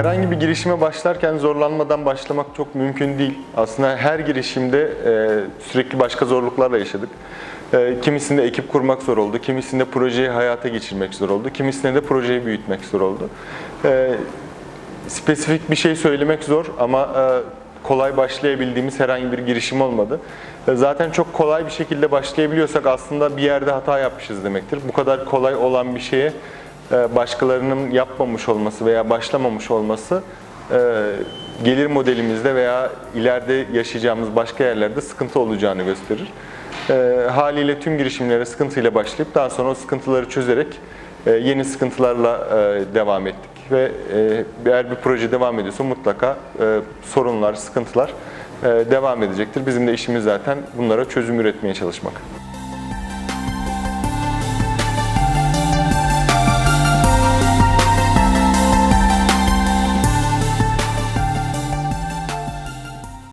Herhangi bir girişime başlarken zorlanmadan başlamak çok mümkün değil. Aslında her girişimde e, sürekli başka zorluklarla yaşadık. E, kimisinde ekip kurmak zor oldu, kimisinde projeyi hayata geçirmek zor oldu, kimisinde de projeyi büyütmek zor oldu. E, spesifik bir şey söylemek zor ama e, kolay başlayabildiğimiz herhangi bir girişim olmadı. E, Zaten çok kolay bir şekilde başlayabiliyorsak aslında bir yerde hata yapmışız demektir. Bu kadar kolay olan bir şeye başkalarının yapmamış olması veya başlamamış olması e, gelir modelimizde veya ileride yaşayacağımız başka yerlerde sıkıntı olacağını gösterir. E, Haliyle tüm girişimlere sıkıntıyla başlayıp daha sonra o sıkıntıları çözerek e, yeni sıkıntılarla e, devam ettik ve e, eğer bir proje devam ediyorsa mutlaka e, sorunlar, sıkıntılar e, devam edecektir. Bizim de işimiz zaten bunlara çözüm üretmeye çalışmak.